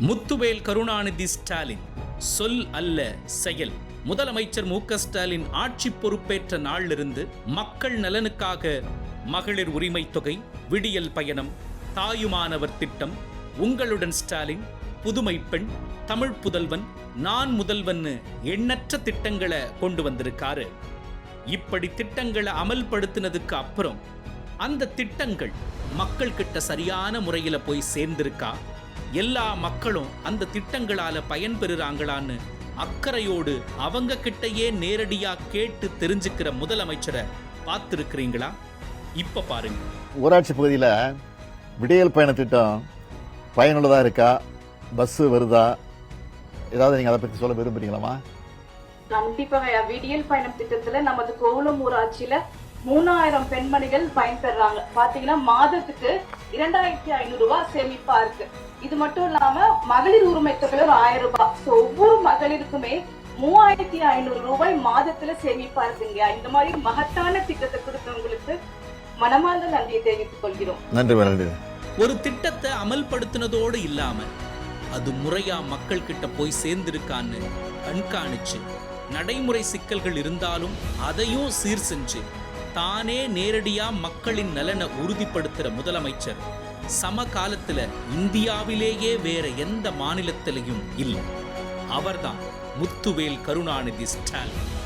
முத்துவேல் கருணாநிதி ஸ்டாலின் சொல் அல்ல செயல். முதலமைச்சர் மு ஸ்டாலின் ஆட்சி பொறுப்பேற்ற நாளிலிருந்து மக்கள் நலனுக்காக மகளிர் உரிமை தொகை விடியல் பயணம் தாயுமானவர் திட்டம் உங்களுடன் ஸ்டாலின் புதுமை பெண் தமிழ் புதல்வன் நான் முதல்வன்னு எண்ணற்ற திட்டங்களை கொண்டு வந்திருக்காரு. இப்படி திட்டங்களை அமல்படுத்தினதுக்கு அப்புறம் அந்த திட்டங்கள் மக்கள் கிட்ட சரியான முறையில் போய் சேர்ந்திருக்கா? எல்லா மக்களும் அந்த திட்டங்களால பயன்பெறுறாங்களான்னு அக்கறையோடு அவங்க கிட்டயே நேரடியா கேட்டு தெரிஞ்சுக்கிற முதலமைச்சரை பார்த்துருக்கிறீங்களா? இப்ப பாருங்க. ஊராட்சி பகுதியில் விடியல் பயண திட்டம் பயனுள்ளதாக இருக்கா? பஸ்ஸு வருதா? ஏதாவது நீங்கள் அதை பற்றி சொல்ல விரும்புறீங்களாம்மா? கண்டிப்பாக விடியல் பயணம் திட்டத்துல நமது கோவளம் ஊராட்சியில மூணாயிரம் பெண்மணிகள் பயன்பெறாங்க. பாத்தீங்கன்னா மாதத்துக்கு இரண்டாயிரத்தி ஐநூறு ரூபாய் சேமிப்பா இருக்கு. இது மட்டும் இல்லாம மகளிர் உரிமை தொகை ஒரு ஆயிரம் ரூபாய். So, ஒவ்வொரு மகளிருக்குமே மூவாயிரத்தி ஐநூறு ரூபாய் மாதத்துல சேமிப்பா இருக்குங்க. இந்த மாதிரி மகத்தான திட்டத்தை கொடுத்தவங்களுக்கு மனமார்ந்த நன்றியை தெரிவித்துக் கொள்கிறோம். நன்றி நன்றி ஒரு திட்டத்தை அமல்படுத்தினதோடு இல்லாம அது முறையா மக்கள் கிட்ட போய் சேர்ந்திருக்கான்னு கண்காணிச்சு நடைமுறை சிக்கல்கள் இருந்தாலும் அதையும் சீர் செஞ்சு தானே நேரடியா மக்களின் நலனை உறுதிப்படுத்துற முதலமைச்சர் சமகாலத்துல இந்தியாவிலேயே வேற எந்த மாநிலத்திலையும் இல்லை. அவர்தான் முத்துவேல் கருணாநிதி ஸ்டாலின்.